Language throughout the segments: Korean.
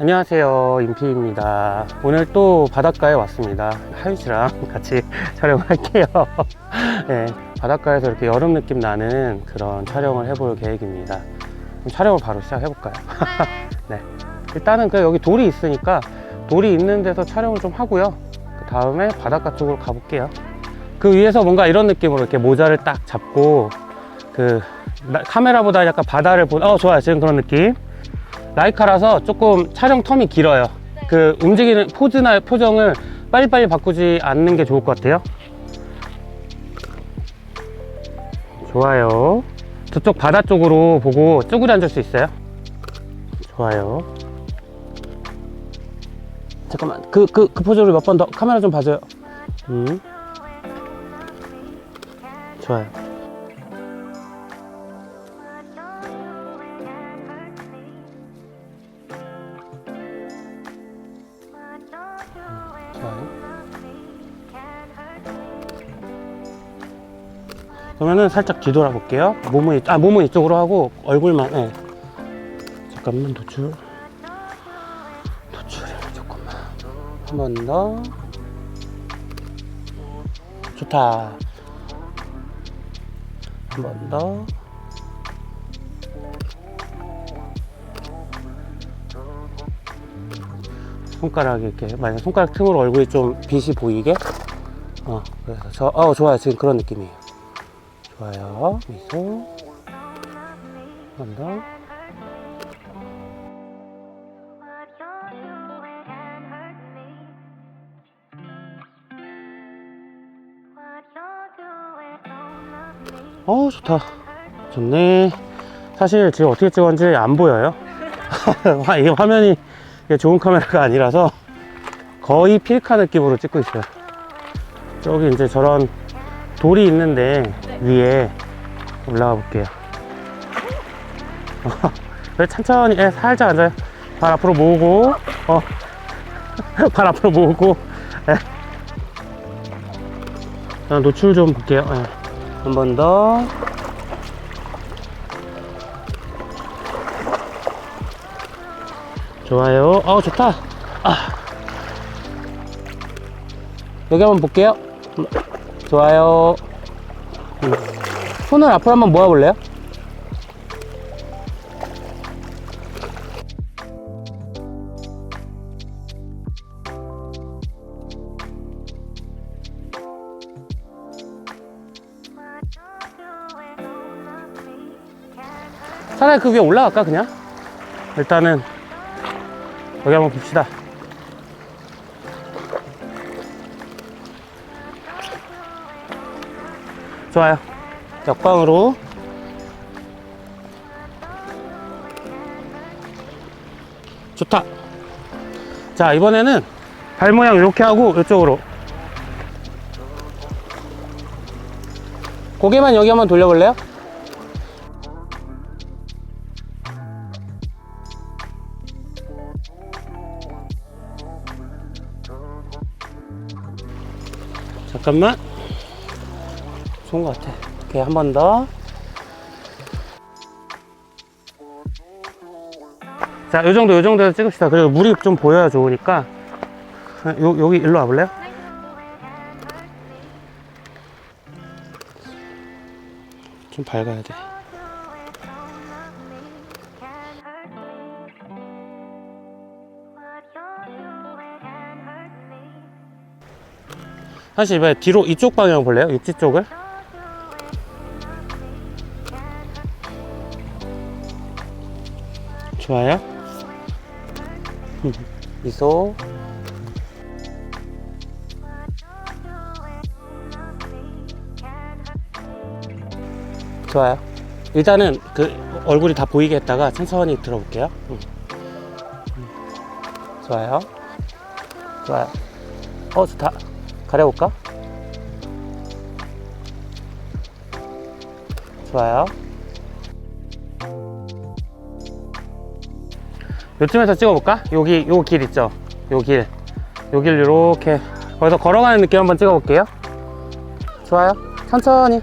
안녕하세요 임피입니다. 오늘 또 바닷가에 왔습니다. 하윤 씨랑 같이 촬영할게요. 네, 바닷가에서 이렇게 여름 느낌 나는 그런 촬영을 해볼 계획입니다. 촬영을 바로 시작해 볼까요? 네 일단은 그 여기 돌이 있으니까 돌이 있는 데서 촬영을 좀 하고요. 그 다음에 바닷가 쪽으로 가볼게요. 그 위에서 뭔가 이런 느낌으로 이렇게 모자를 딱 잡고 그 나- 카메라보다 약간 바다를 본, 어 좋아요. 지금 그런 느낌 라이카라서 조금 촬영 텀이 길어요. 그 움직이는 포즈나 표정을 빨리빨리 바꾸지 않는 게 좋을 것 같아요. 좋아요. 저쪽 바다 쪽으로 보고 쭈그려 앉을 수 있어요? 좋아요. 잠깐만, 그, 그, 그 포즈로 몇번 더 카메라 좀 봐줘요. 음. 좋아요. 그러면은 살짝 뒤돌아 볼게요. 몸은 이- 아 몸은 이쪽으로 하고 얼굴만. 예. 잠깐만 노출. 노출을 조금만. 한 번 더. 좋다. 한 번 더. 손가락 이렇게 만약 손가락 틈으로 얼굴이 좀 빛이 보이게 어 그래서 저 어 좋아요 지금 그런 느낌이에요 좋아요. 미소 한 번 더. 어 좋다. 좋네. 사실 지금 어떻게 찍었는지 안 보여요. 와, 이게 화면이 좋은 카메라가 아니라서 거의 필카 느낌으로 찍고 있어요. 저기 이제 저런 돌이 있는데 위에 올라가 볼게요 그래 천천히 예, 살짝 앉아요 발 앞으로 모으고 어. 발 앞으로 모으고 예. 자, 노출 좀 볼게요 예. 한번 더 좋아요 어 좋다 아. 여기 한번 볼게요 음, 좋아요 음. 손을 앞으로 한번 모아볼래요? 차라리 그 위에 올라갈까 그냥? 일단은 여기 한번 봅시다 좋아요. 역광으로. 좋다. 자 이번에는 발 모양 이렇게 하고 이쪽으로. 고개만 여기 한번 돌려볼래요? 잠깐만 좋은 것 같아 오케이 한 번 더 자, 요 정도, 요 정도에서 찍읍시다. 그리고 물이 좀 보여야 좋으니까. 요, 여기 일로 와볼래요? 좀 밝아야 돼. 사실 이번에 뒤로 이쪽 방향 볼래요? 육지 쪽을? 좋아요. 미소. 좋아요. 일단은 그 얼굴이 다 보이게 했다가 천천히 들어볼게요. 좋아요. 좋아요. 어, 좋다. 가려볼까? 좋아요. 요쯤에서 찍어볼까? 여기, 요 길 있죠? 요 길. 요길 이렇게. 거기서 걸어가는 느낌 한번 찍어볼게요. 좋아요. 천천히.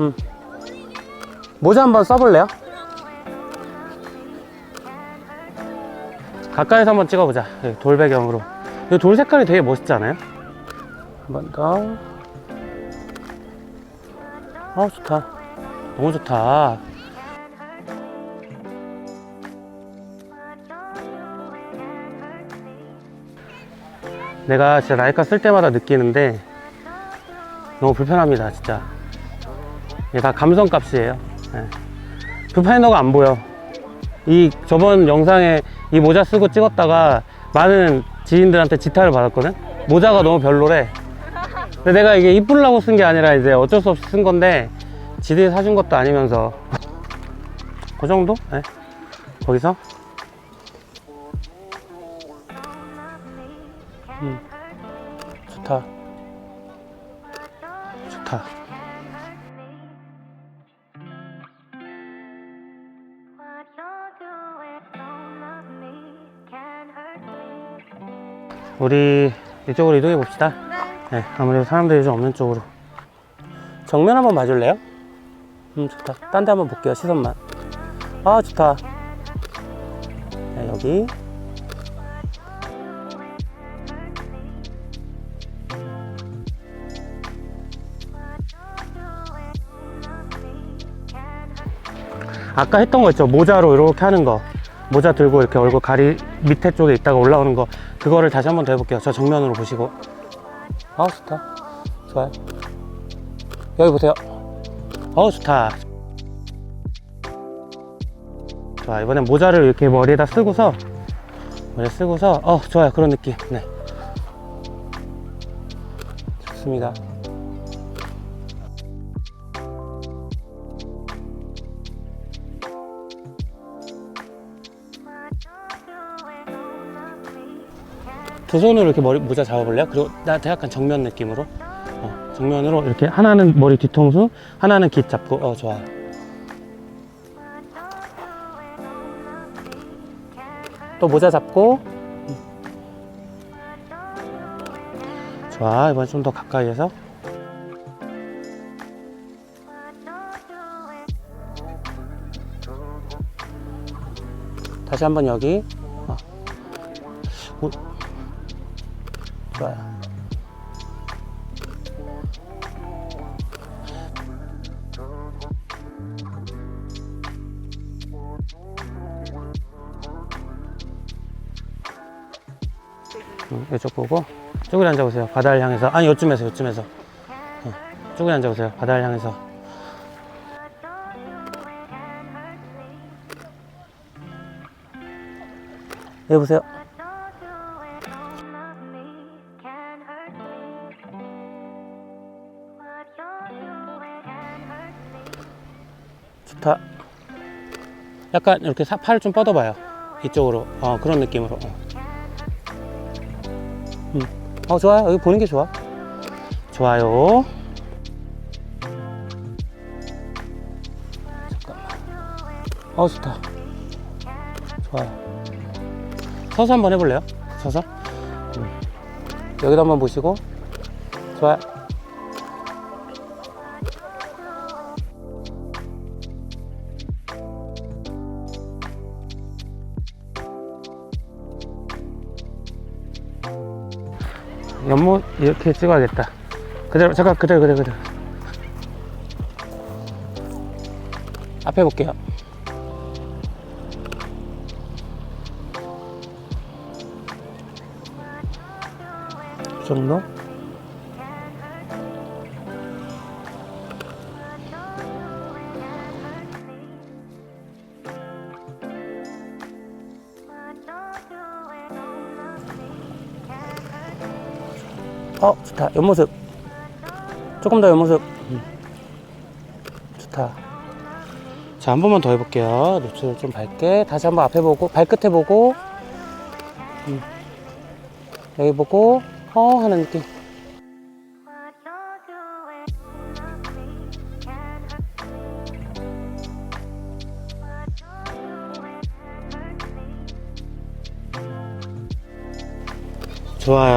음. 모자 한번 써볼래요? 가까이서 한번 찍어보자. 돌 배경으로. 이 돌 색깔이 되게 멋있지 않아요? 한번 더. 아, 좋다. 너무 좋다. 내가 진짜 라이카 쓸 때마다 느끼는데 너무 불편합니다, 진짜. 이게 다 감성 값이에요. 예. 뷰파인더가 안 보여. 이 저번 영상에 이 모자 쓰고 찍었다가 많은 지인들한테 지탄을 받았거든. 모자가 너무 별로래. 근데 내가 이게 이쁘려고 쓴 게 아니라 이제 어쩔 수 없이 쓴 건데 지들이 사준 것도 아니면서 그 정도? 네. 거기서 우리 이쪽으로 이동해 봅시다. 네, 아무래도 사람들이 좀 없는 쪽으로. 정면 한번 봐줄래요? 음, 좋다. 딴 데 한번 볼게요, 시선만. 아, 좋다. 네, 여기. 아까 했던 거 있죠? 모자로 이렇게 하는 거. 모자 들고 이렇게 얼굴 가리 밑에 쪽에 있다가 올라오는 거. 그거를 다시 한 번 더 해볼게요. 저 정면으로 보시고. 아, 좋다. 좋아요. 여기 보세요. 어, 좋다. 좋아. 이번엔 모자를 이렇게 머리에다 쓰고서, 머리에 쓰고서, 어, 좋아요. 그런 느낌. 네. 좋습니다. 두 손으로 이렇게 머리 모자 잡아볼래요? 그리고 나한테 약간 정면 느낌으로. 어, 정면으로 이렇게 하나는 머리 뒤통수 하나는 깃 잡고. 어 좋아. 또 모자 잡고. 음. 좋아. 이번 좀 더 가까이에서. 다시 한번 여기 좋아요 음, 이쪽 보고 쭈그리 앉아보세요. 바다를 향해서. 아니 요쯤에서 요쯤에서. 어, 쭈그리 앉아보세요. 바다를 향해서. 여기 보세요 다. 약간 이렇게 사- 팔을 좀 뻗어봐요. 이쪽으로. 어, 그런 느낌으로. 어. 음. 어, 좋아요. 여기 보는 게 좋아. 좋아요. 잠깐만. 어, 좋다. 좋아요. 서서 한번 해볼래요? 서서? 음. 여기도 한번 보시고. 좋아요. 연못 이렇게 찍어야겠다. 그대로 잠깐 그대로 그대로 그대로. 앞에 볼게요. 이 정도? 어 좋다. 옆모습. 조금 더 옆모습. 음. 좋다. 자, 한 번만 더 해볼게요. 노출을 좀 밝게. 다시 한번 앞에 보고, 발끝에 보고, 음. 여기 보고, 어, 하는 느낌. Doing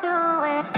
do it.